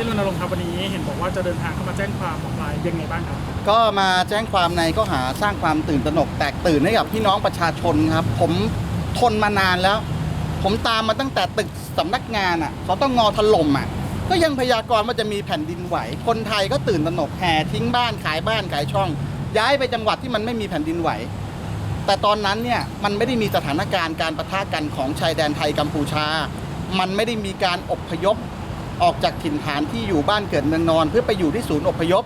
พี่รณรงค์ครับวันนี้เห็นบอกว่าจะเดินทางเข้ามาแจ้งความหมอปลายยังไงบ้างครับ ก็มาแจ้งความในข้อหาสร้างความตื่นตระหนกแตกตื่นให้กับพี่น้องประชาชนครับ ผมทนมานานแล้ว ผมตามมาตั้งแต่ตึกสำนักงานอะเขาต้องงอถล่มอะ ก็ยังพยากรณ์ว่าจะมีแผ่นดินไหว คนไทยก็ตื่นตระหนกแห่ทิ้งบ้านขายบ้านขายช่อง ย้ายไปจังหวัดที่มันไม่มีแผ่นดินไหว แต่ตอนนั้นเนี่ยมันไม่ได้มีสถานการณ์การประทะกันของชายแดนไทยกัมพูชา มันไม่ได้มีการอบพยพ ออกจากถิ่นฐานที่อยู่บ้านเกิดเมืองนอน เพื่อไปอยู่ที่ศูนย์อพยพ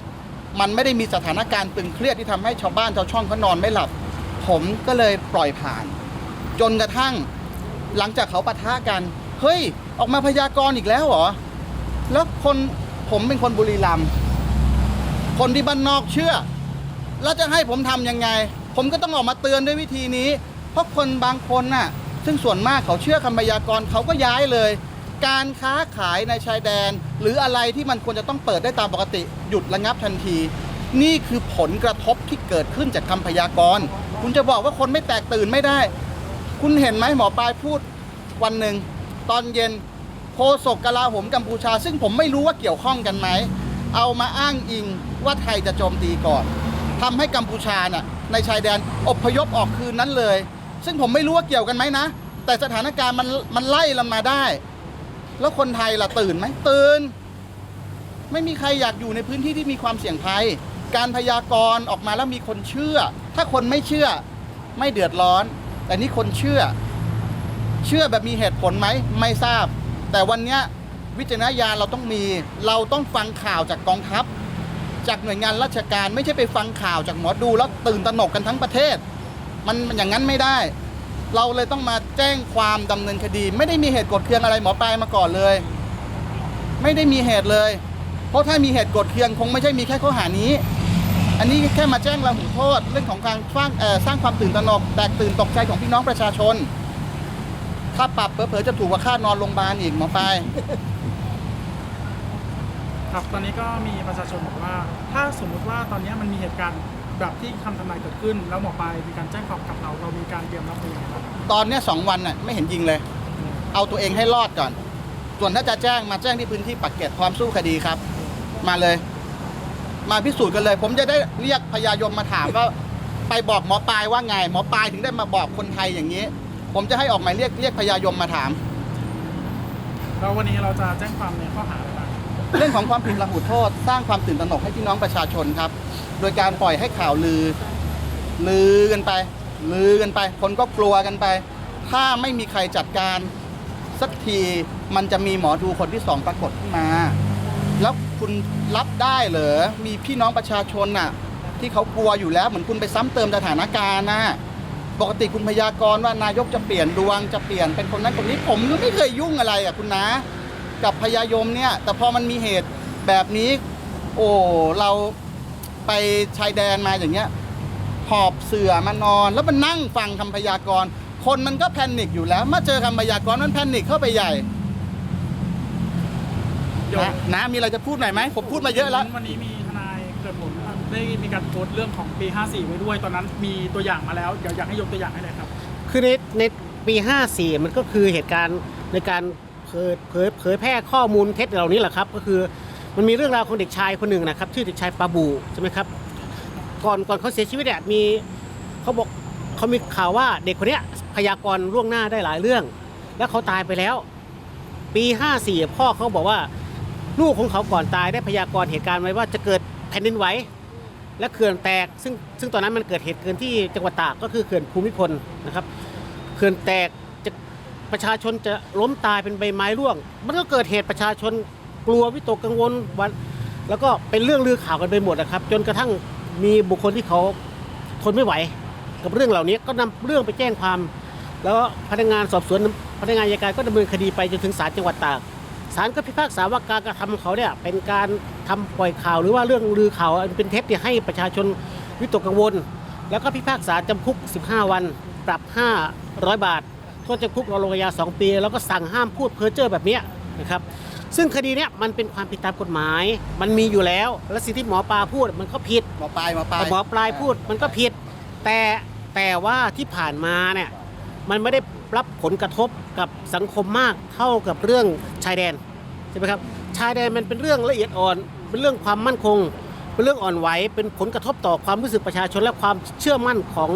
มันไม่ได้มีสถานการณ์ตึงเครียดที่ทำให้ชาวบ้านชาวช่องเขานอนไม่หลับ ผมก็เลยปล่อยผ่าน จนกระทั่งหลังจากเขาปะทะกัน เฮ้ย ออกมาพยากรณ์อีกแล้วเหรอ แล้วคนผมเป็นคนบุรีรัมย์คนที่บ้านนอกเชื่อ แล้วจะให้ผมทำยังไง ผมก็ต้องออกมาเตือนด้วยวิธีนี้ เพราะคนบางคนน่ะ ซึ่งส่วนมากเขาเชื่อคำพยากรณ์เขาก็ย้ายเลย การค้าขายในชายแดน หรืออะไรที่มันควรจะต้องเปิดได้ตามปกติ หยุดระงับทันที นี่คือผลกระทบที่เกิดขึ้นจากคำพยากรณ์คุณจะบอกว่าคนไม่แตกตื่นไม่ได้ คุณเห็นไหมหมอปลายพูดวันหนึ่งตอนเย็นโคศกกลาโหมกัมพูชา ซึ่งผมไม่รู้ว่าเกี่ยวข้องกันไหมเอามาอ้างอิงว่าไทยจะโจมตีก่อนทำให้กัมพูชาน่ะในชายแดนอพยพออกคืนนั้นเลย ซึ่งผมไม่รู้ว่าเกี่ยวกันไหมนะ แต่สถานการณ์มันมันไล่เรามาได้ แล้วคนไทยล่ะตื่นไหมตื่น ไม่มีใครอยากอยู่ในพื้นที่ที่มีความเสี่ยงภัย การพยากรณ์ออกมาแล้วมีคนเชื่อ ถ้าคนไม่เชื่อไม่เดือดร้อน แต่นี่คนเชื่อ เชื่อแบบมีเหตุผลไหมไม่ทราบ แต่วันนี้วิจารณญาณเราต้องมี เราต้องฟังข่าวจากกองทัพ จากหน่วยงานราชการไม่ใช่ไปฟังข่าวจากหมอดูแล้วตื่นตระหนกกันทั้งประเทศ มันมันอย่างนั้นไม่ได้ เราเลยต้องมาแจ้งความดำเนินคดี ไม่ได้มีเหตุกดเคืองอะไรหมอปลายมาก่อนเลย ไม่ได้มีเหตุเลย เพราะถ้ามีเหตุกดเคืองคงไม่ใช่มีแค่ข้อหานี้ อันนี้แค่มาแจ้งเราหูโทษเรื่องของการสร้างเอ่อสร้างความตื่นตระหนกแตกตื่นตกใจของพี่น้องประชาชน ถ้าปรับเผลอๆจะถูกกว่าค่านอนโรงพยาบาลอีกหมอปลาย ครับตอนนี้ก็มีประชาชนบอกว่า ถ้าสมมุติว่าตอนนี้มันมีเหตุการณ์ แบบที่คำทำนายเกิดขึ้น แล้วหมอปลายมีการแจ้งความกับเราเรามีการเตรียมรับมือยังไงบ้างครับตอนเนี้ยสองวันน่ะไม่เห็นยิงเลย เอาตัวเองให้รอดก่อน ส่วนถ้าจะแจ้งมาแจ้งที่พื้นที่ปักเกร็ดพร้อมสู้คดีครับ มาเลย มาพิสูจน์กันเลย ผมจะได้เรียกพญายมมาถามว่า ไปบอกหมอปลายว่าไง หมอปลายถึงได้มาบอกคนไทยอย่างนี้ ผมจะให้ออกหมายเรียกเรียกพญายมมาถาม แล้ววันนี้เราจะแจ้งความในข้อหาอะไรบ้าง เรื่องของความผิดละหุโทษ สร้างความตื่นตระหนกให้พี่น้องประชาชนครับ โดยการปล่อยให้ข่าวลือ ลือกันไป ลือกันไป คนก็กลัวกันไป ถ้าไม่มีใครจัดการสักทีมันจะมีหมอดูคนที่สองปรากฏขึ้นมา แล้วคุณรับได้เหรอ มีพี่น้องประชาชนน่ะ ที่เขากลัวอยู่แล้วเหมือนคุณไปซ้ำเติมสถานการณ์นะปกติคุณพยากรณ์ว่านายกจะเปลี่ยนดวงจะเปลี่ยนเป็นคนนั้นคนนี้ผมก็ไม่เคยยุ่งอะไรอะคุณนะ กับพญายมเนี่ย แต่พอมันมีเหตุแบบนี้ โอ้เราไปชายแดนมาอย่างเงี้ยหอบเสือมานอน แล้วมันนั่งฟังคำพยากรณ์คนมันก็แพนิคอยู่แล้ว มาเจอคำพยากรณ์มันแพนิคเข้าไปใหญ่เดี๋ยวนะนะมีอะไรจะพูดหน่อยไหมผมพูดมาเยอะแล้ววันนี้มีทนายเกิดผลได้มีการโพสต์เรื่องของปี 54 ไว้ด้วยตอนนั้นมีตัวอย่างมาแล้วเดี๋ยวอยากให้ยกตัวอย่างให้หน่อยครับ คือในในปี 54 มันก็คือเหตุการณ์ในการ เผยเผยเผยแพร่ข้อมูลเท็จเหล่านี้แหละครับ ก็คือมันมีเรื่องราวของเด็กชายคนหนึ่งนะครับ ชื่อเด็กชายปาบูใช่ไหมครับ ก่อนก่อนเขาเสียชีวิตเนี่ยมีเขาบอกเขามีข่าวว่าเด็กคนเนี้ยพยากรณ์ล่วงหน้าได้หลายเรื่อง แล้วเขาตายไปแล้ว ปี54พ่อเขาบอกว่าลูกของเขาก่อนตายได้พยากรณ์เหตุการณ์ไว้ว่าจะเกิดแผ่นดินไหวและเขื่อนแตก ซึ่งซึ่งตอนนั้นมันเกิดเหตุเกิดที่จังหวัดตากก็คือเขื่อนภูมิพลนะครับ เขื่อนแตก ประชาชนจะล้มตายเป็นใบไม้ร่วง มันก็เกิดเหตุประชาชนกลัววิตกกังวลวัน แล้วก็เป็นเรื่องลือข่าวกันไปหมดนะครับ จนกระทั่งมีบุคคลที่เขาทนไม่ไหว กับเรื่องเหล่านี้ก็นำเรื่องไปแจ้งความ แล้วพนักงานสอบสวนพนักงานอัยการก็ดำเนินคดีไปจนถึงศาลจังหวัดตากศาลก็พิพากษาว่าการกระทำของเขาเนี่ยเป็นการทำปล่อยข่าวหรือว่าเรื่องลือข่าวเป็นเท็จเนี่ยให้ประชาชนวิตกกังวล แล้วก็พิพากษาจำคุก 15 วัน ปรับ 500 บาท โทษจำคุกรอลงอาญา2 ปี แล้วก็สั่งห้ามพูดเพ้อเจ้อแบบเนี้ยนะครับซึ่งคดีเนี้ยมันเป็นความผิดตามกฎหมาย มันมีอยู่แล้ว และสิ่งที่หมอปลาพูดมันก็ผิดหมอปลายหมอปลายแต่หมอปลายพูดมันก็ผิด แต่แต่ว่าที่ผ่านมาเนี่ยมันไม่ได้รับผลกระทบกับสังคมมากเท่ากับเรื่องชายแดนใช่ไหมครับชายแดนมันเป็นเรื่องละเอียดอ่อน เป็นเรื่องความมั่นคง เป็นเรื่องอ่อนไหวเป็นผลกระทบต่อความรู้สึกประชาชนและความเชื่อมั่นของ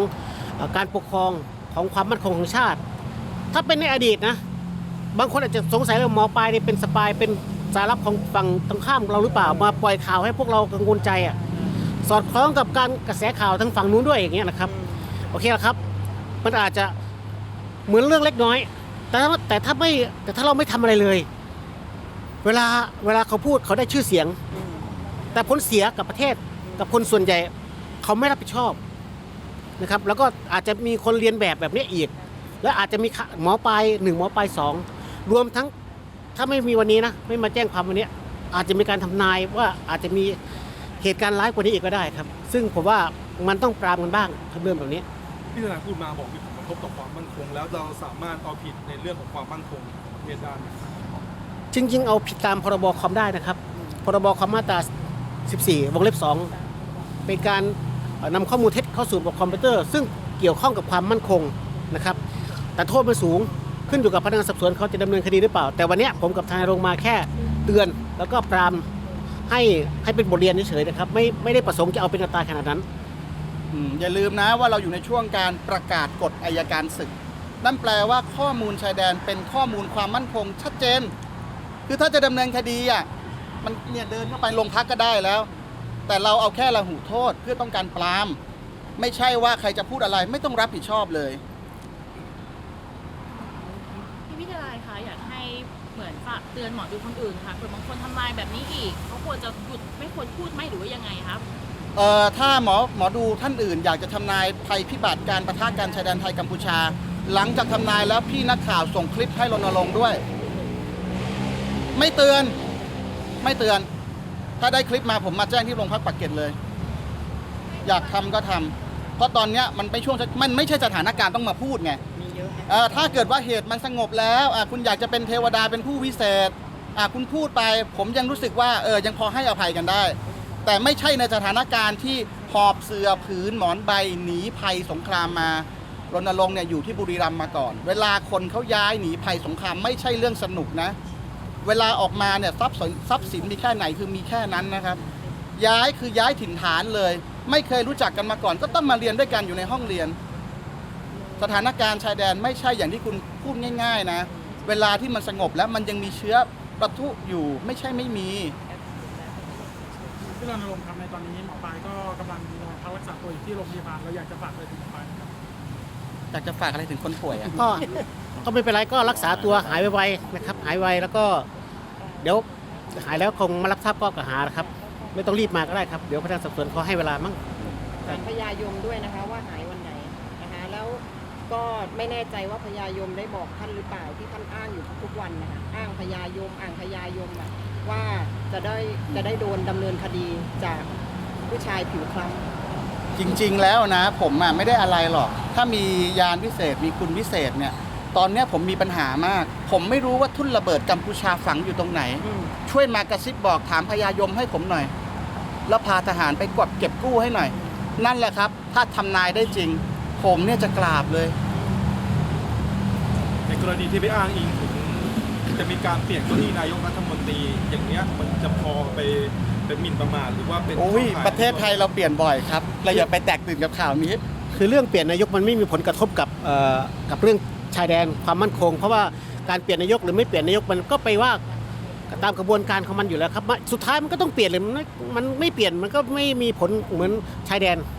เอ่อการปกครองของความมั่นคงของชาติ ถ้าเป็นในอดีตนะ บางคนอาจจะสงสัยว่าหมอปลายเนี่ยเป็นสปายเป็นสายลับของฝั่งตรงข้ามเราหรือเปล่ามาปล่อยข่าวให้พวกเรากังวลใจอะสอดคล้องกับการกระแสข่าวทางฝั่งนู้นด้วยอย่างเงี้ยนะครับโอเคครับ มันอาจจะเหมือนเรื่องเล็กน้อย แต่ถ้าแต่ถ้าไม่แต่ถ้าเราไม่ทำอะไรเลย เวลาเวลาเขาพูดเขาได้ชื่อเสียง แต่ผลเสียกับประเทศกับคนส่วนใหญ่ เขาไม่รับผิดชอบนะครับ แล้วก็อาจจะมีคนเรียนแบบแบบนี้อีก และอาจจะมีข่าหมอปลายหนึ่งหมอปลายสองรวมทั้งถ้าไม่มีวันนี้นะไม่มาแจ้งความวันนี้ อาจจะมีการทำนายว่าอาจจะมีเหตุการณ์ร้ายกว่านี้อีกก็ได้ครับ ซึ่งผมว่ามันต้องปรามกันบ้างครับเรื่องแบบนี้พี่ธนาพูดมาบอกมีผลกระทบต่อความมั่นคง แล้วเราสามารถเอาผิดในเรื่องของความมั่นคงของประเทศได้ไหมจริง ๆ เอาผิดตามพรบคอมได้นะครับ พรบคอมมาตรา 14 วงเล็บ 2 เป็นการเอ่อนำข้อมูลเท็จเข้าสู่ระบบคอมพิวเตอร์ ซึ่งเกี่ยวข้องกับความมั่นคงนะครับ แต่โทษมันสูงขึ้นอยู่กับพนักงานสอบสวนเขาจะดำเนินคดีหรือเปล่า แต่วันเนี้ยผมกับทนายรงค์มาแค่เตือน แล้วก็ปรามให้ให้เป็นบทเรียนเฉยๆนะครับไม่ไม่ได้ประสงค์จะเอาเป็นอัตรายขนาดนั้น อืมอย่าลืมนะว่าเราอยู่ในช่วงการประกาศกฎอายการศึก นั่นแปลว่าข้อมูลชายแดนเป็นข้อมูลความมั่นคง ชัดเจน คือถ้าจะดำเนินคดีอะมันเนี่ยเดินเข้าไปโรงพักก็ได้แล้ว แต่เราเอาแค่ละหูโทษเพื่อต้องการปราม ไม่ใช่ว่าใครจะพูดอะไรไม่ต้องรับผิดชอบเลย พี่วิทยาลัยคะอยากให้เหมือน ฝากเตือนหมอดูคนอื่นค่ะเผื่อบางคนทำลายแบบนี้อีกเขาควรจะหยุดไม่ควรพูดไหมหรือว่ายังไงครับเอ่อถ้าหมอหมอดูท่านอื่น อยากจะทำนายภัยพิบัติการประทะการชายแดนไทยกัมพูชา หลังจากทำนายแล้วพี่นักข่าวส่งคลิปให้รณรงค์ด้วย ไม่เตือน ไม่เตือน ถ้าได้คลิปมาผมมาแจ้งที่โรงพักปักเกร็ดเลย อยากทำก็ทำเพราะตอนเนี้ยมันไม่ช่วงมันไม่ใช่สถานการณ์ต้องมาพูดไง ถ้าเกิดว่าเหตุมันสงบแล้วคุณอยากจะเป็นเทวดาเป็นผู้วิเศษคุณพูดไป ผมยังรู้สึกว่าเออยังพอให้อภัยกันได้ แต่ไม่ใช่ในสถานการณ์ที่หอบเสือผืนหมอนใบหนีภัยสงครามมารณรงค์เนี่ยอยู่ที่บุรีรัมย์มาก่อน เวลาคนเขาย้ายหนีภัยสงครามไม่ใช่เรื่องสนุกนะ เวลาออกมาเนี่ยทรัพย์สินทรัพย์สินมีแค่ไหนคือมีแค่นั้นนะครับ ย้ายคือย้ายถิ่นฐานเลย ไม่เคยรู้จักกันมาก่อน ก็ต้องมาเรียนด้วยกันอยู่ในห้องเรียน สถานการณ์ชายแดนไม่ใช่อย่างที่คุณพูดง่าย ๆ นะ เวลาที่มันสงบแล้วมันยังมีเชื้อประทุอยู่ไม่ใช่ไม่มี ที่เราลงค์ครับในตอนนี้หมอปลายก็กำลังนอนพักรักษาตัวอยู่ที่โรงพยาบาลเราอยากจะฝากอะไรถึงหมอปลายครับ อยากจะฝากอะไรถึงคนป่วยอะ ก็ก็ไม่เป็นไรก็รักษาตัวหายไวๆนะครับ หายไวแล้วก็เดี๋ยวหายแล้วคงมารับทราบข้อกล่าวหานะครับ ไม่ต้องรีบมาก็ได้ครับ เดี๋ยวพนักงานสอบสวนเขาให้เวลามั้ง ถามพญายมด้วยนะคะว่าหายวันไหนนะคะแล้ว ก็ไม่แน่ใจว่าพญายมได้บอกท่านหรือเปล่าที่ท่านอ้างอยู่ทุกๆวันนะคะอ้างพญายมอ้างพญายมอะว่าจะได้จะได้โดนดำเนินคดีจากผู้ชายผิวคล้ำจริงๆแล้วนะผมอะไม่ได้อะไรหรอก ถ้ามียานวิเศษมีคุณวิเศษเนี่ย ตอนเนี้ยผมมีปัญหามาก ผมไม่รู้ว่าทุ่นระเบิดกัมพูชาฝังอยู่ตรงไหนช่วยมากระซิบบอกถามพญายมให้ผมหน่อย แล้วพาทหารไปกดเก็บกู้ให้หน่อย นั่นแหละครับ ถ้าทำนายได้จริง ผมเนี่ยจะกราบเลย ในกรณีที่ไปอ้างอิงถึงจะมีการเปลี่ยนเก้าอี้นายกรัฐมนตรีอย่างเนี้ยมันจะพอไปเป็นหมิ่นประมาทหรือว่าเป็นโอ้ย ข้อหาประเทศไทยเราเปลี่ยนบ่อยครับ เราอย่าไปแตกตื่นกับข่าวนี้ คือเรื่องเปลี่ยนนายกมันไม่มีผลกระทบกับเอ่อกับเรื่องชายแดนความมั่นคง เพราะว่าการเปลี่ยนนายกหรือไม่เปลี่ยนนายกมันก็ไปว่าตามกระบวนการของมันอยู่แล้วครับมันสุดท้ายมันก็ต้องเปลี่ยนเลยมันไม่มันไม่เปลี่ยนมันก็ไม่มีผลเหมือนชายแดนครับ